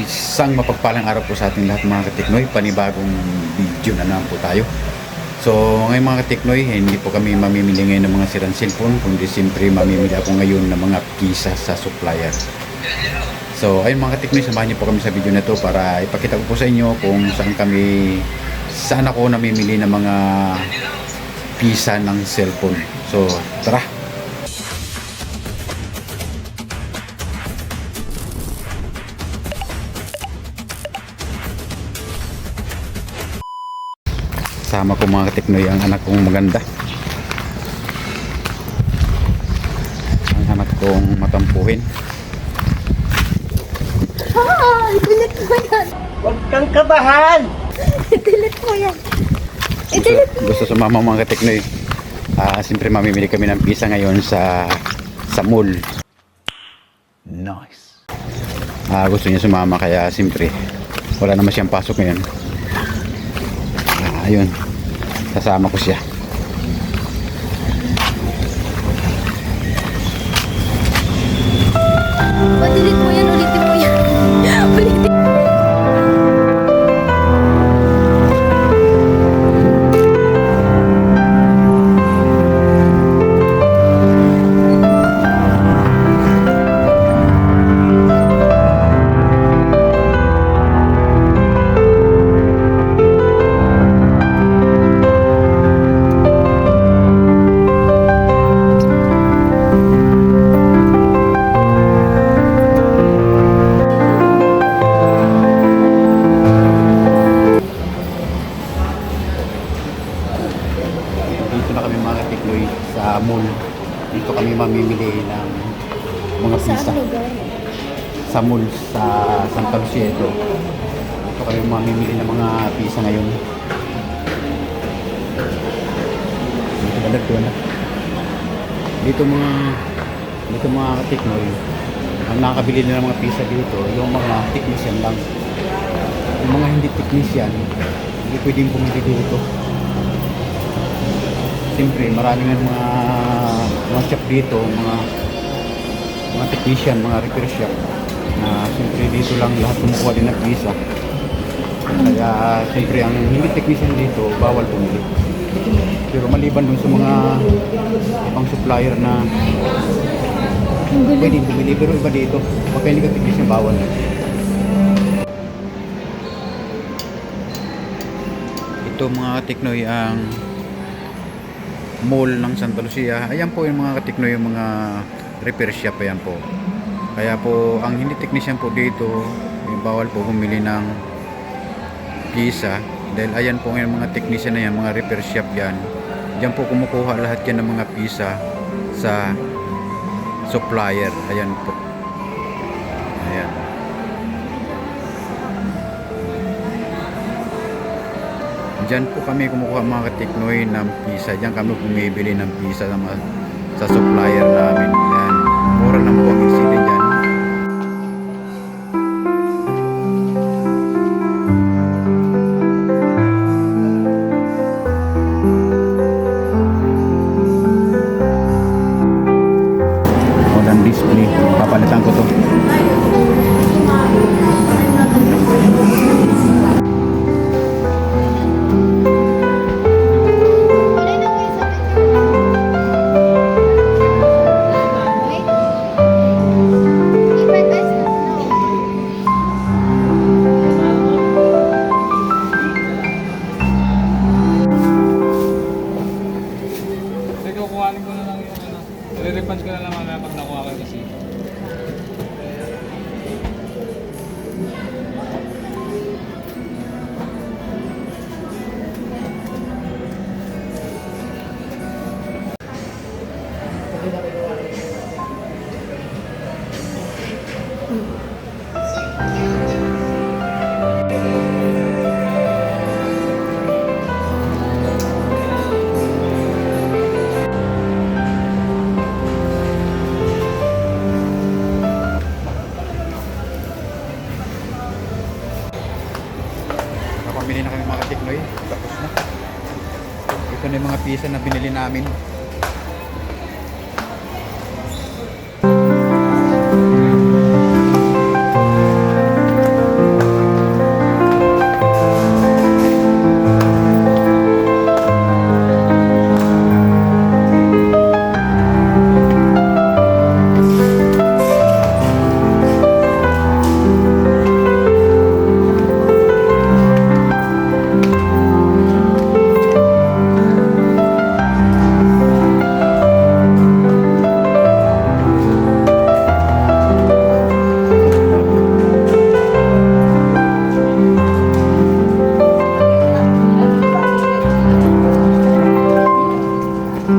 Isang mapagpalang araw po sa ating lahat mga katiknoy. Panibagong video na naman po tayo. So ngayon mga katiknoy, hindi po kami mamimili ngayon ng mga sirang cellphone, kundi siyempre mamimili ako ngayon ng mga pisa sa supplier. So ayun mga katiknoy, samahan niyo po kami sa video na to para ipakita ko po sa inyo kung saan kami, saan ako namimili ng mga pisa ng cellphone. So tara! Kasama ko mga katiknoy ang anak kong maganda. Ang anak kong matampuhin. Ah, i-delete mo yan. Huwag kang kabahan! I-delete mo yan. Gusto, I-delete mo. gusto sumama mga katiknoy. Ah, siyempre mamimili kami ng pisa ngayon sa sa mall. Nice. Ah, gusto niya sumama kaya siyempre wala naman siyang pasok ngayon. Ayun. Kasama ko siya. Mga katikloy sa mall. Dito kami mamimili ng mga pisa. Sa mall sa Santa Lucia ito. Dito kami mamimili ng mga pisa ngayon. Dito ba dito na? Dito mga dito mga katikloy. Ang nakakabili na ng mga pisa dito, yung mga technician lang. Yung mga hindi technician, hindi pwedeng bumili dito. Siyempre, marami nga mga mga shop dito, mga mga technician, mga repair shop na siyempre dito lang lahat kumukuha din ng visa. Kaya siyempre ang hindi technician dito, bawal bumili. Pero maliban dun sa mga ibang supplier na pwede bumili, pero iba dito, pagka hindi ka technician, bawal. Ito mga teknoy ang mall ng Santa Lucia. Ayan po yung mga katiknoy, yung mga repair shop. Ayan po. Kaya po, ang hindi technician po dito, eh, bawal po bumili ng pisa. Dahil ayan po yung mga technician na yan, mga repair shop yan. Diyan po kumukuha lahat yan ng mga pisa sa supplier. Ayan po. Ayan. Diyan po kami kumukuha mga katiknoy ng pisa. Diyan kami bumibili ng pisa sa, sa supplier namin. Yan. Mura lang po ang isili I-repunch ko na lang mamaya pag nakuha ko yung receipt. Nakapamili na kami mga katiknoy. Tapos na. Ito na yung mga pisa na binili namin. So yun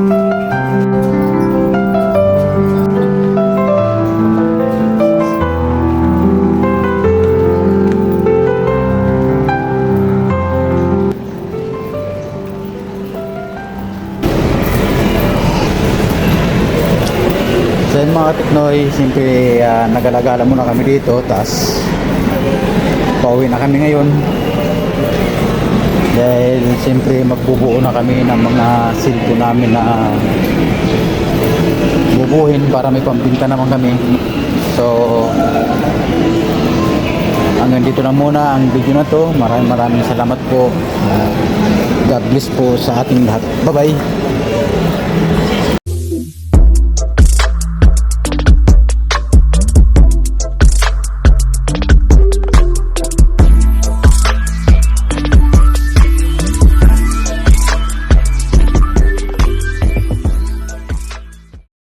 mga katiknoy, simple uh, ah, nagalagala muna kami dito, tas pauwi na kami ngayon. Dahil siyempre magbubuo na kami ng mga cellphone namin na bubuhin para may pambinta naman kami. So, hanggang dito na muna ang video na to. Maraming maraming salamat po. God bless po sa ating lahat. Bye-bye.